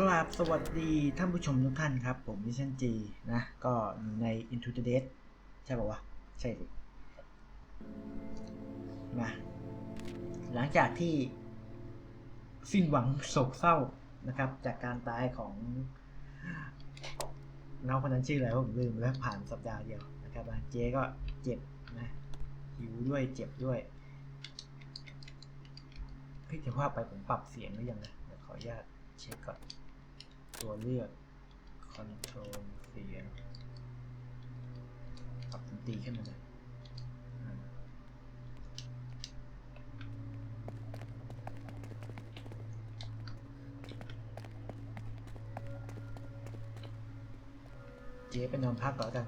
กราบสวัสดีท่านผู้ชมทุกท่านครับ ผมมิชันจีนะ ก็อยู่ใน Into the Dead ใช่ป่าวะ ใช่สิมาหลังจากที่สิ้นหวังโศกเศร้านะครับ จากการตายของน้องคนนั้นชื่ออะไรผมลืมแล้วผ่านสัปดาห์เดียวนะครับเจ๊ก็เจ็บนะหิวด้วยเจ็บด้วยพี่จะว่าไปผมปรับเสียงหรือยังนะเดี๋ยวขออนุญาตเช็คก่อน ตัวเลือก control เสียงปรับดนตรีขึ้นมาหน่อยเจ๊ไปนอนพักก่อนกัน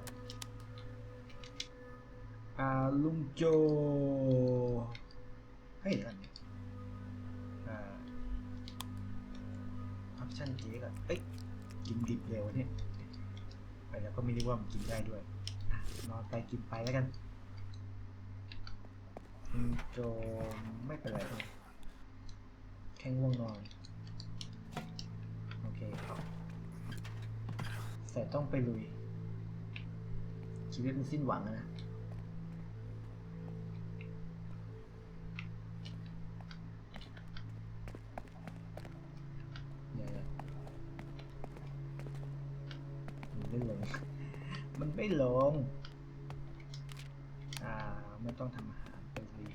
อาลุงโจ เฮ้ยนั่นเนี่ กินดิบเร็วเนี่ยไปแล้วก็ไม่รู้ว่ามันกินได้ด้วยนอนไปกินไปแล้วกันโจไม่เป็นไรแค่ง่วงนอน โอเคครับแต่ต้องไปลุย ชีวิตมันสิ้นหวังนะ ไม่ต้องทำอาหารเป็นรี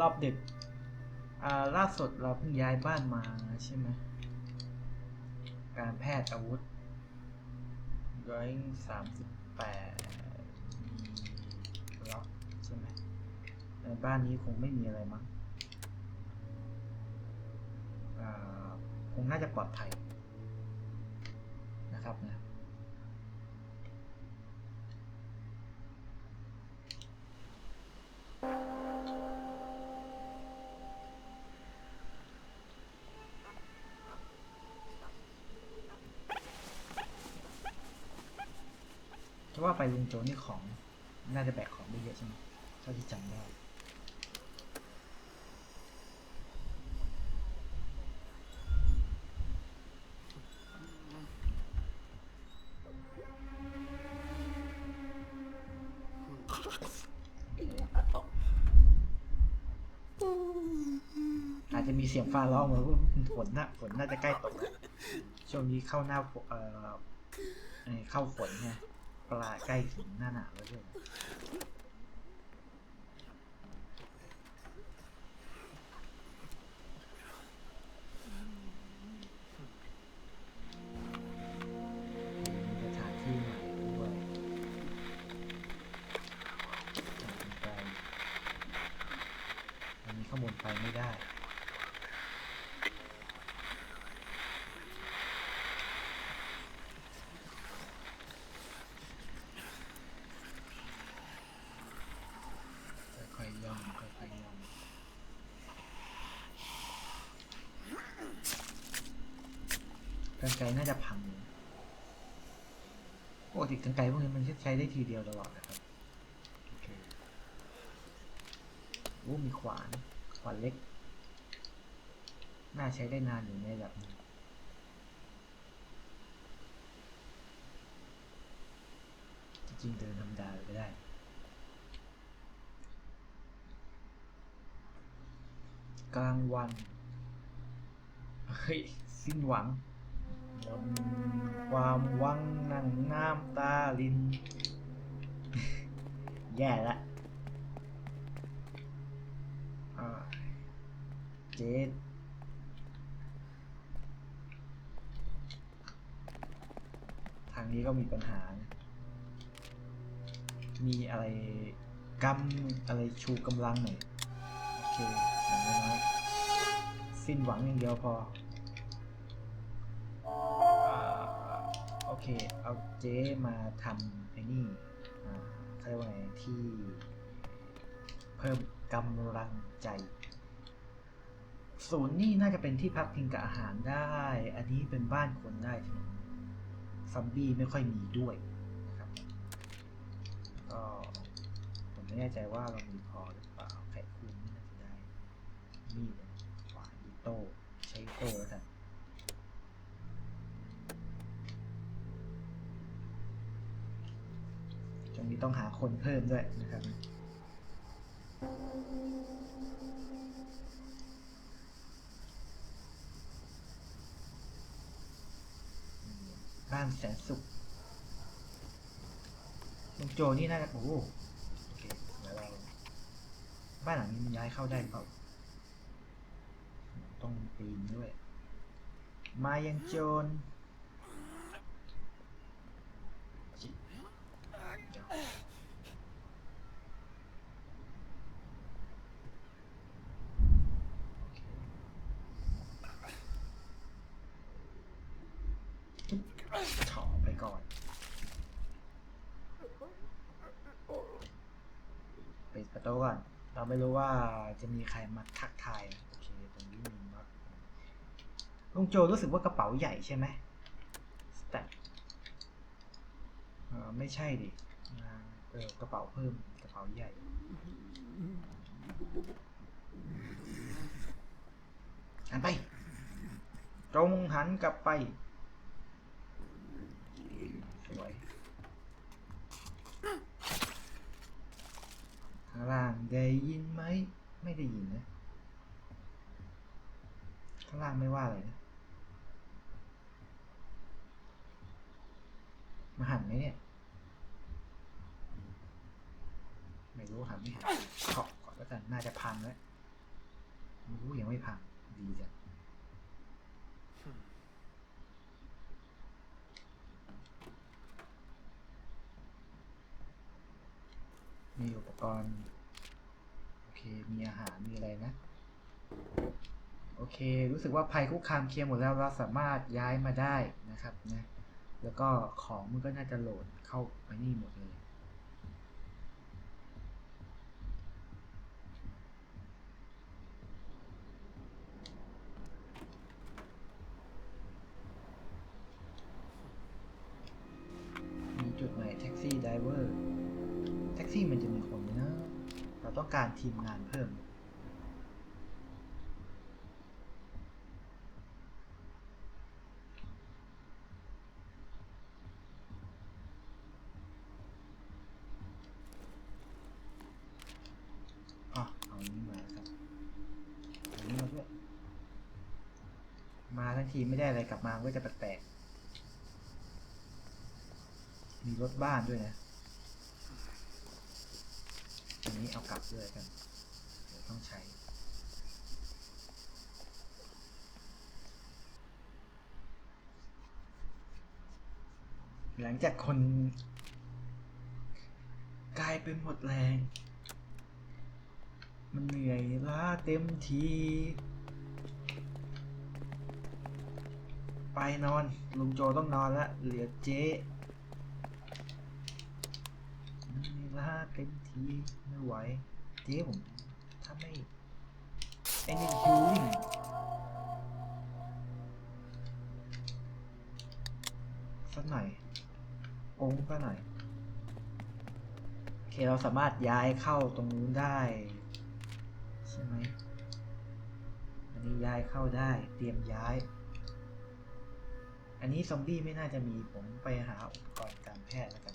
รอบดึกอ่าล่าสุดเราเพิ่งย้ายบ้านมาใช่ไหมการแพทย์อาวุธร้อยสามสิบแปดมีล็อกใช่ไหมในบ้านนี้คงไม่มีอะไรมั้งอ่าคงน่าจะปลอดภัยนะครับนะ ไปลุงโจนี่ของ น่าจะแบกของได้เยอะใช่ไหมเท่าที่จำได้อาจจะมีเสียงฟ้าร้องเหมือนว่าฝนน่ะฝนน่าจะใกล้ตกแล้วช่วงนี้เข้าหน้าเอ่อเอ่อเข้าฝนไง ปลาใกล้ถึงหน้าหนาวแล้วด้วย กันไกน่าจะพังเลยปกติกันไกพวกนี้มันใช้ได้ทีเดียวตลอดนะครับโอเคโอ้มีขวานขวานเล็ก น่าใช้ได้นานอยู่ในระดับนึงจริงเดินธรรมดาลยก็ได้กลางวัน เฮ้ย สิ้นหวัง ความวังนั่งน้ำตาลิน แย่ละเจดทางนี้ก็มีปัญหา มีอะไรกำอะไรชูกำลังหน่อย โอเคอย่างน้อยสิ้นหวังอย่างเดียวพอ เค เอาเจ๊มาทำไอ้นี่อ่าเขาเรียกว่าไงที่เพิ่มกำลังใจศูนย์นี่น่าจะเป็นที่พักพิงกับอาหารได้ อันนี้เป็นบ้านคนได้ใช่ไหมซอมบี้ไม่ค่อยมีด้วยนะครับก็ผมไม่แน่ใจว่าเรามีพอหรือเปล่าไข่คุณน่าจะได้ มีดขวานอีโต้ใช้โต้แล้วกัน ต้องหาคนเพิ่มด้วยนะครับบ้านแสนสุขลุงโจนี่น่าจะโอ้โหโอเคเดี๋ยวเราบ้านหลังนี้มันย้ายเข้าได้เปล่าต้องปีนด้วย มายังโจรจิเดี๋ยวโอเคเฉาะไปก่อน ปิดประตูก่อน เราไม่รู้ว่าจะมีใครมาทักทายนะโอเค ตรงนี้มีน็อตลุง โจรู้สึกว่ากระเป๋าใหญ่ใช่ไหมแตทเออไม่ใช่ดิเออกระเป๋าเพิ่มกระเป๋าใหญ่หันไปจงหันกลับไปสวยข้างล่างได้ยินไหม ไม่ได้ยินนะ ข้างล่างไม่ว่าอะไรนะ มาหันไหมเนี่ย ไม่รู้หันไม่หันเคาะก่อนแล้วกันน่าจะพังแล้วรู้ยังไม่พัง ดีจังมีอุปกรณ์ โอเค มีอาหาร มีอะไรนะ โอเค รู้สึกว่าภัยคุกคามเคลียร์หมดแล้ว เราสามารถย้ายมาได้นะครับนะ แล้วก็ของมันก็น่าจะโหลดเข้าไปนี่หมดเลย มีจุดใหม่แท็กซี่ไดเวอร์ แท็กซี่มันจะมีคนไหมนะ เราต้องการทีมงานเพิ่ม อะ เอาอันนี้มาแล้วครับเอาอันนี้มาด้วย มา ทีไม่ได้อะไรกลับมาก็จะแปลกๆ มีรถบ้านด้วยนะ อันนี้เอากลับด้วยกัน เดี๋ยวต้องใช้หลังจากคน กลายเป็นหมดแรง มันเหนื่อยล้าเต็มที ไปนอน ลุงโจต้องนอนละ เหลือเจ๊นื่ล้าเต็มทีไม่ไหว เจ๊ผม ถ้าไม่ไอ้นี่ฮิวลิ่งสักหน่อย องค์สักหน่อยโอเคเราสามารถย้ายเข้าตรงนู้นได้ ใช่ไหมอันนี้ย้ายเข้าได้ เตรียมย้าย อันนี้ซอมบี้ไม่น่าจะมีผมไปหาอุปกรณ์การแพทย์แล้วกัน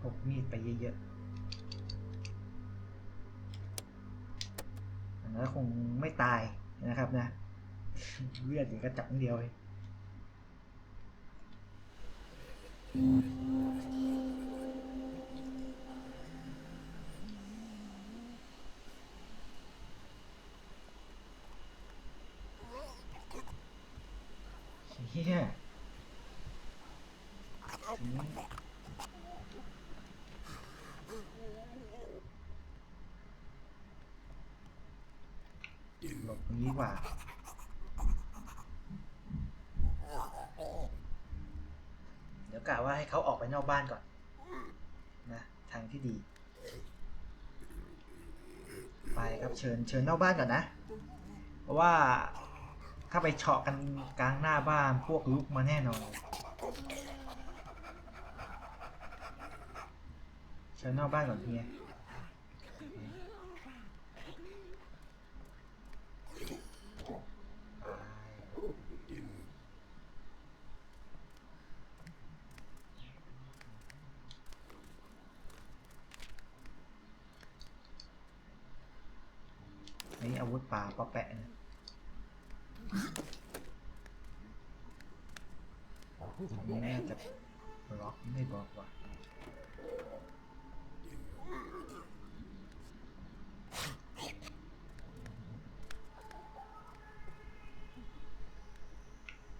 พกมีดไปเยอะๆอันนั้นคงไม่ตายนะครับนะ เลือดอยู่กระจับเดียวเองเฮียอืมหลบตรงนี้ดีกว่า เดี๋ยว กะว่าให้เขาออกไปนอกบ้านก่อนนะทางที่ดี ไปครับเชิญเชิญนอกบ้านก่อนนะ เพราะว่าถ้าไปเฉาะกันกลางหน้าบ้านพวกลุกมาแน่นอนเชิญนอกบ้านก่อนเฮียไป ดปลาปะแปะนะอันนี้น่าจะบล็อกไม่บล็อกว่ะ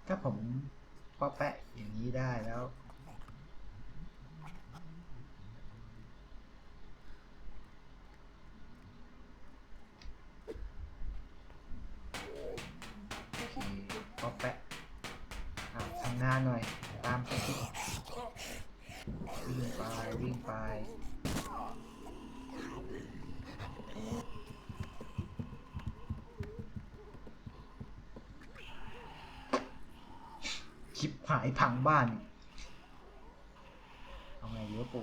ถ้าผมปะแปะอย่างนี้ได้แล้ว โอเคปะแปะอะทำงานหน่อย ตามสคริปต์วิ่งไป วิ่งไป ชิปหายพัง บ้านเอาไงดีวะปู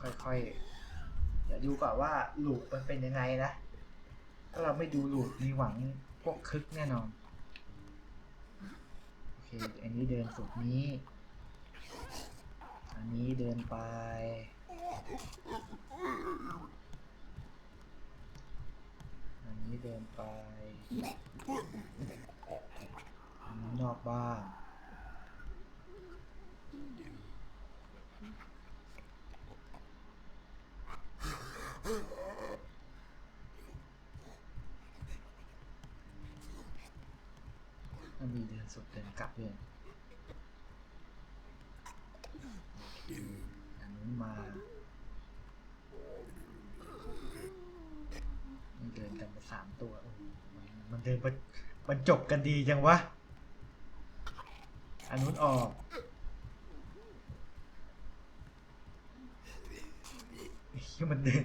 ค่อยๆ เดี๋ยวดูก่อนว่าลูปมันเป็นยังไงนะ ถ้าเราไม่ดูลูปมีหวังพวกคึกแน่นอน โอเค อันนี้เดินสุดนี้ อันนี้เดินไป นนี้เดินไปอันนี้นอกบ้านมันมีเดินสุดเดินกลับด้วยอันนู้นมามันเดินกันไปสามตัวโอ้โหมันมัน เดินบรรจบกันดีจังวะอันนู้นออกมันเดิน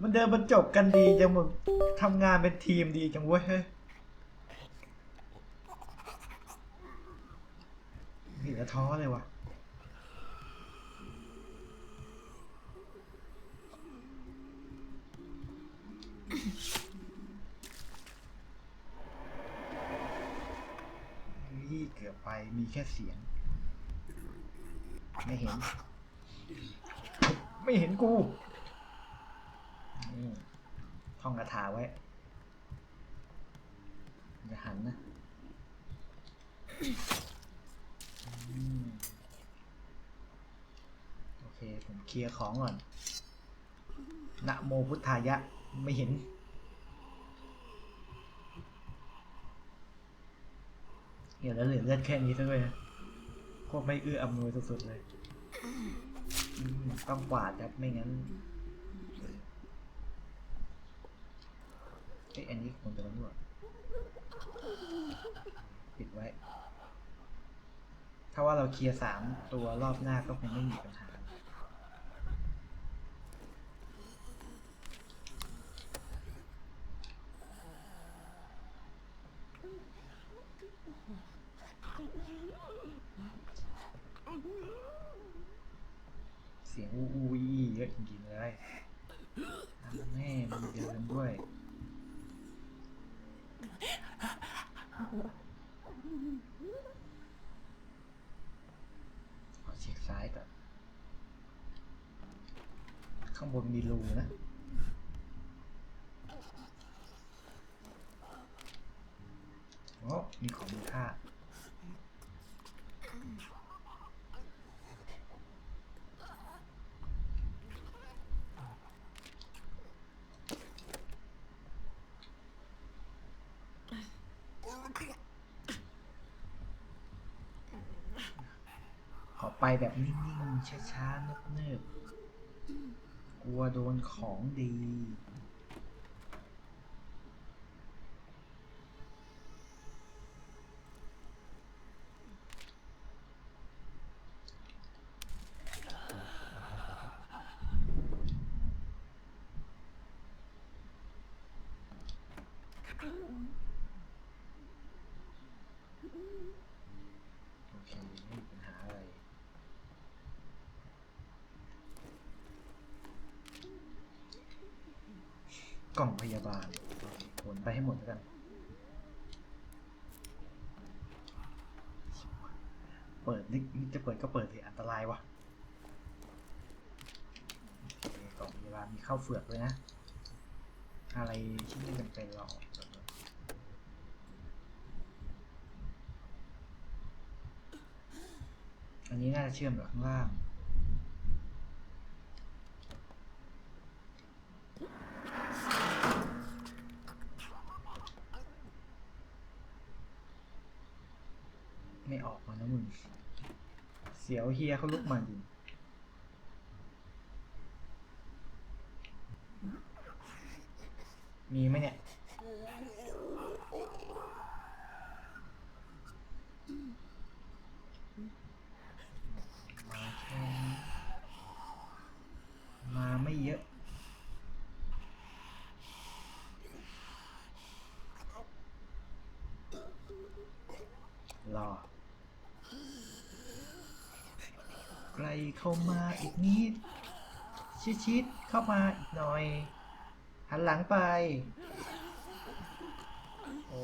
มันเดินบรรจบกันดีจังมึงทำงานเป็นทีมดีจังเว้ยเฮ้ยเห็นแล้วท้อเลยว่ะเกือบไป มีแค่เสียง ไม่เห็น ไม่เห็นกูท่องคาถาไว้อย่าหันนะอโอเค ผมเคลียร์ของก่อนนะโมพุทธายะ ไม่เห็น เนี่ยแล้วเหลือเลือดแค่นี้ซะด้วยนโคตรไม่เอื้ออำนวยสุดๆเลยต้องกวาดครับไม่งั้นเอ้ยอันนี้ควรจะตำรวจปิดไว้ ถ้าว่าเราเคลียร์สามตัวรอบหน้าก็คงไม่มีปัญหา เสียงอูอูอีอี เยอะจริงๆเลยอันแม่มีเดินด้วยขอเช็คซ้ายก่อนข้างบนมีรูนะโอ้มีของมีค่า ขอไป แบบนิ่งๆช้าๆเนิบๆกลัวโดนของดี โอเค ไม่มีปัญหาอะไร กล่องพยาบาลขนไปให้หมดแล้วกันเปิดนี่จะเปิดก็เปิดสิอันตรายวะโอเคล่องพยาบาลมีข้าวเฟือกเลยนะ อะไรที่ไม่จำเป็นหรอกอันนี้น่าจะเชื่อมกับข้างล่าง ไม่ออกมานะมึง เสียวเฮียเขาลุกมาดิมีไหมเนี่ย มาแค่นี้มาไม่เยอะ รอ ใกล้ เข้ามาอีกนิด ชิดๆเข้ามาอีกหน่อย หันหลังไป โอ้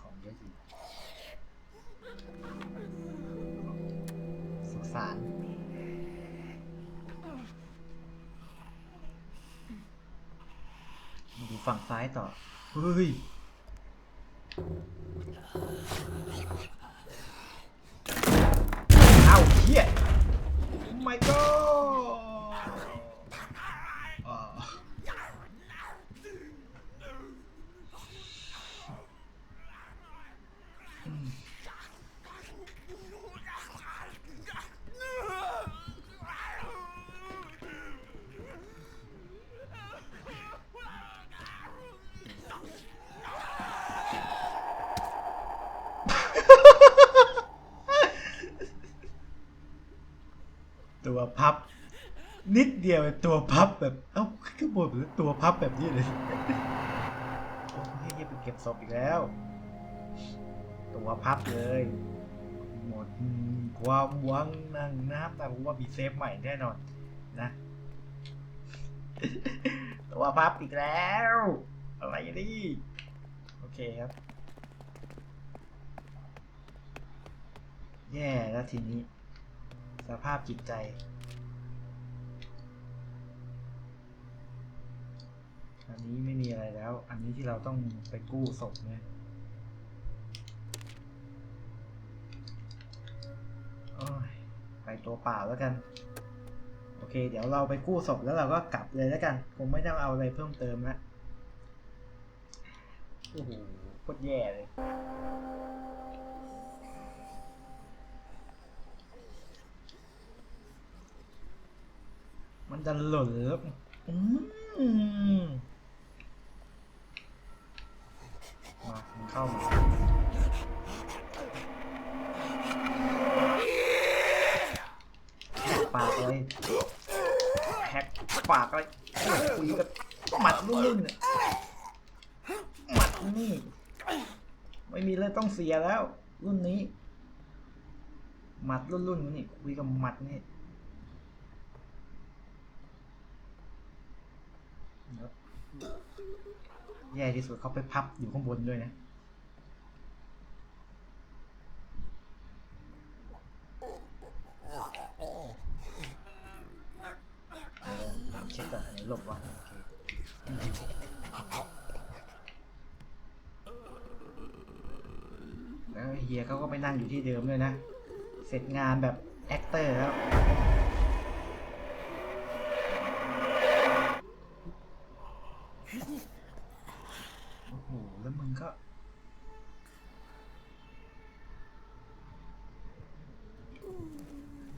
ของเยอะสิสุสานมาดู ฝั่งซ้ายต่อ เฮ้ย เอ้าเฮีย Oh my god อ่าอืมตัวพับ นิดเดียว ตัวพับแบบ เอ้าขึ้นบนหรือตัวพับแบบนี้เลยโอ้ยเฮียไปเก็บศพอีกแล้ว ตัวพับเลย หมดความหวังนั่งน้ำแต่ผมว่ามีเซฟใหม่แน่นอน นะ ตัวพับอีกแล้ว อะไรนี่โอเคครับ แย่แล้วทีนี้ สภาพจิตใจ อันนี้ไม่มีอะไรแล้ว อันนี้ที่เราต้องไปกู้ศพเนี่ยโอ้ยไปตัวเปล่าแล้วกัน โอเค เดี๋ยวเราไปกู้ศพแล้วเราก็กลับเลยแล้วกัน คงไม่ต้องเอาอะไรเพิ่มเติมละโอ้โหโคตรแย่เลยมันจะหล่นแล้วอืม ปากเลยโอ้ยคุยกับหมัดรุ่นๆเนี่ยหมัดนี่ ไม่มีเลยต้องเสียแล้ว รุ่นนี้ หมัดรุ่นๆนี่คุยกับหมัดนี่แย่ที่สุดเขาไปพับอยู่ข้างบนด้วยนะ เออเช็คก่อนอันไหนหลบ วะโอเคแล้วเฮียเขาก็ไปนั่งอยู่ที่เดิมเลยนะ เสร็จงานแบบแอคเตอร์แล้ว โอ้โห แล้วมึงก็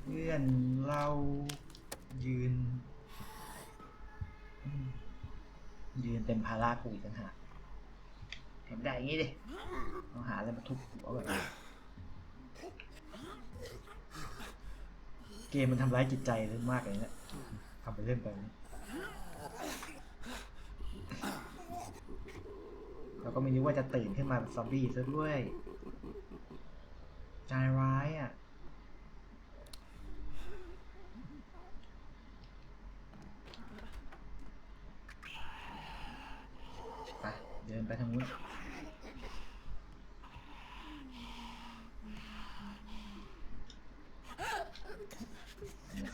เพื่อนเรายืนอืมยืนเป็นภาระ กูอีกต่างหากเห็นได้อย่างงี้ดิต้องหาอะไรมาทุบหัวแบบนี้เกมมันทำร้ายจิตใจเลยมากเลยนะทำไปเล่นไปนะแล้วก็ไม่นึกว่าจะตื่นขึ้นมาเป็นซอมบี้ซะด้วยใจร้ายอะ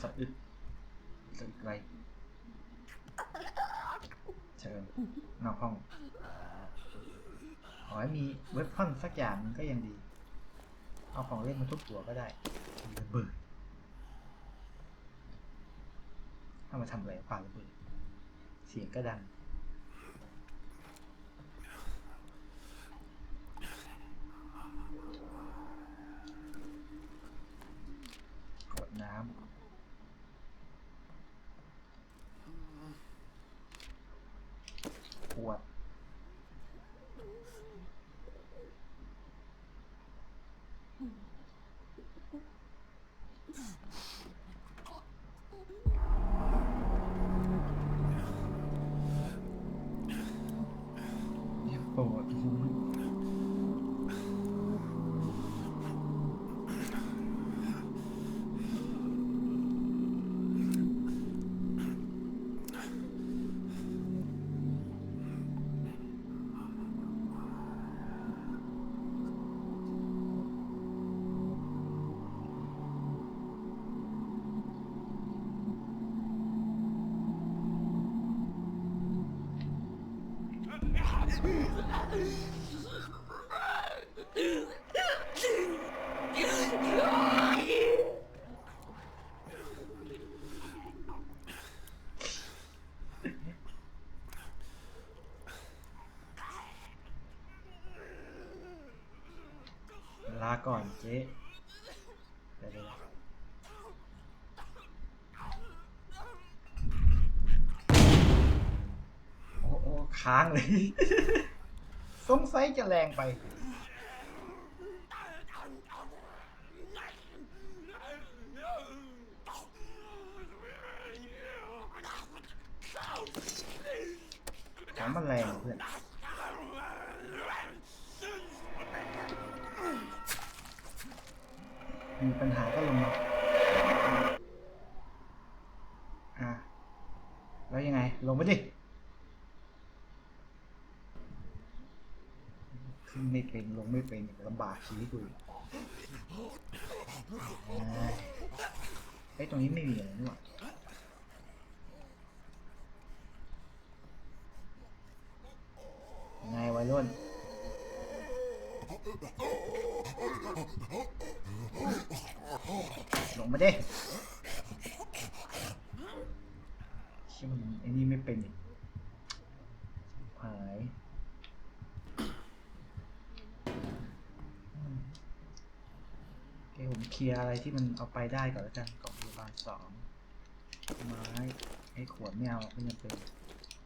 สะอึดสะอึดไรเชิญ้องขอให้มีเว็บพอนสักอย่างก็ยังดี เอาของเล่นมาทุบหัวก็ได้ระเบิดถ้ามาทำอะไรปาระเบิดเสียงก็ดัง กดน้ำขวด เรียกโปรดหูลา ก่อนเจ๊เดี๋ยวโอ้โอ้ค้างเลย สงสัยจะแรงไป ถามมันแรงเพื่อน มีปัญหาก็ลงมา อะ แล้วยังไง ลงไปดิ ขึ้นไม่เป็นลงไม่เป็นลำบากชีวิตกูไอ้ตรงนี้ไม่มีอะไรนี่หว่ายังไงวัยรุ่นลงมาดิชื่อมันไอ้นี่ไม่เป็นอีกหายอืมโอ เคลียร์อะไรที่มันเอาไปได้ก่อนแล้วกันกล่องพยาบาลสองไม้ไอ้ขวดไม่เอาไม่จำเป็น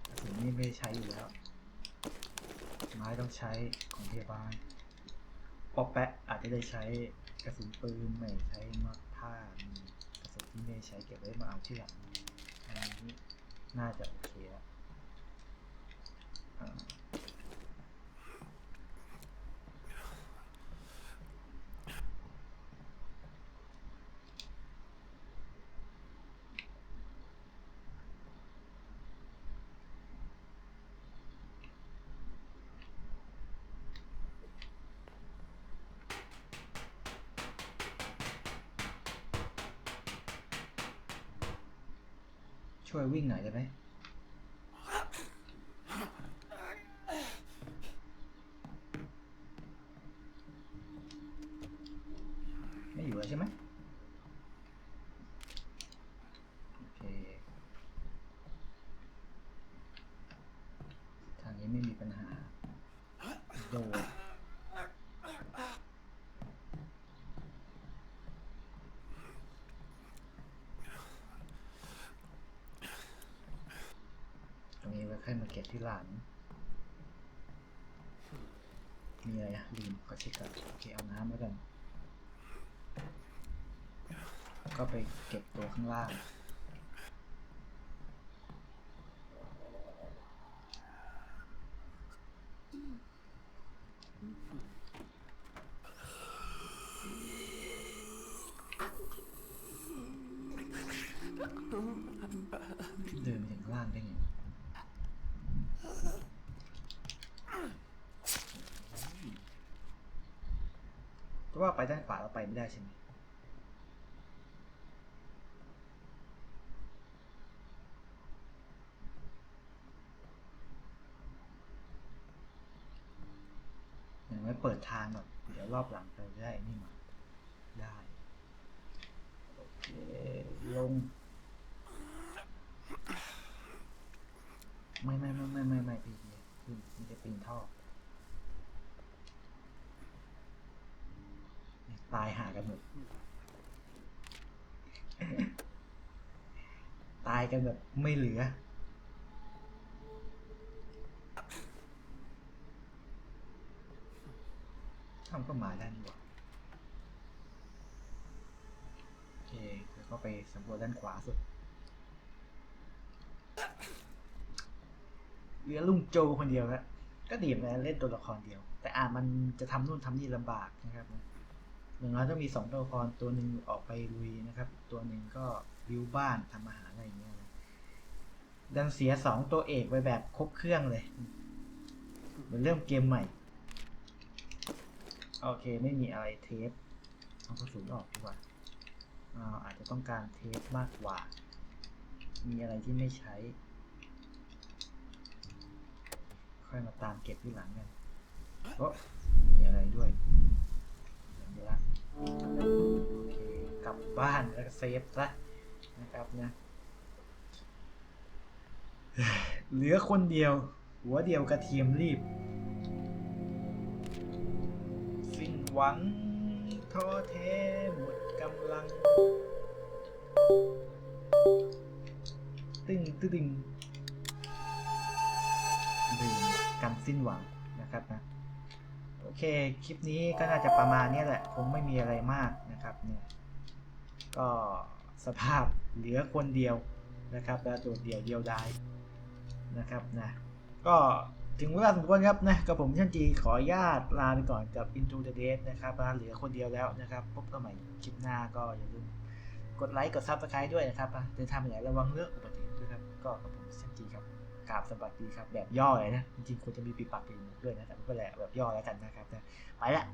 กระสุนนี่ไม่ใช้อยู่แล้ว ไม้ต้องใช้ของพยาบาลปอกแปะอาจจะได้ใช้กระสุนปืนไม่ใช้มาผ้ามีกระสุนที่ไม่ใช้เก็บไว้มาเอาที่หลังอันนี้น่าจะโอเคแล้วอ่า ช่วยวิ่งหน่อยได้ไหมอยู่แล้วใช่ไหมโอเค ทางนี้ไม่มีปัญหา โดดตรงนี้ ที่หลังมีอะไรอะลืมก็เช็คก่อนโอเคเอาน้ำแล้วกัน ก็ไปเก็บตัวข้างล่าง เดินไปถึงข้างล่างได้ไงก็ว่าไปด้านขวาเราไปไม่ได้ใช่ไหม เปิดทางก่อนเดี๋ยวรอบหลังเราจะได้นี่มาได้โอเคลงไม่ไม่ไม่ไม่ไม่ไม่พี่ขึ้นมันจะปีนท่อตายหากันหมดตายกันแบบไม่เหลือ ทำก็มาด้านนี้วะโอเคแล้วก็ไปสำรวจด้านขวาสุดเหลือลุงโจคนเดียวแล้วก็ดีเหมือนกันเล่นตัวละครเดียว แต่อ่านมันจะทำนู่นทำนี่ลำบากนะครับอย่างน้อยต้องมีสองตัวละครตัวหนึ่งออกไปลุยนะครับ ตัวหนึ่งก็บิวบ้านทำอาหารอะไรอย่างเงี้ยนะดันเสียสองตัวเอกไปแบบครบเครื่องเลยเหมือนเริ่มเกมใหม่ โอเคไม่มีอะไรเทปเอากระสุนออกดีกว่าอาจจะต้องการเทปมากกว่า มีอะไรที่ไม่ใช้ ค่อยมาตามเก็บที่หลังกันโอ้มีอะไรด้วยเดี๋ยวละโอเคกลับบ้านแล้วก็เซฟซะนะครับนะเหลือคนเดียว หัวเดียวกระเทียมรีบ หวังท้อแท้หมดกำลัง ตึงตึงตึงดื่มกันสิ้นหวังนะครับนะโอเค คลิปนี้ก็น่าจะประมาณนี้แหละ คงไม่มีอะไรมากนะครับเนี่ยก็สภาพเหลือคนเดียวนะครับ แล้วตัวเดียวเดียวดายนะครับนะก็ ถึงเวลาสมควรครับนะกับผมเช่นจีขออนุญาตลาไปก่อนกับ Into the Date นะครับเหลือคนเดียวแล้วนะครับพบกันใหม่คลิปหน้าก็อย่าลืมกดไลค์กดซับสไคร b e ด้วยนะครับเดินทางไปไหนระวังเรื่องอุบัติเหตุด้วยครับ ก็กับผมเช่นจีครับกราบสวัสดีครับ แบบย่อเลยนะ จริงๆควรจะมีปีปากปีนด้วยนะ แต่ไม่เป็นไรแบบย่อแล้วกันนะครับนะไปละ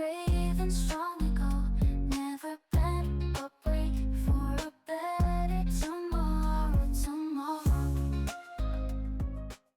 brave and strong we go. Never bend or break for a better.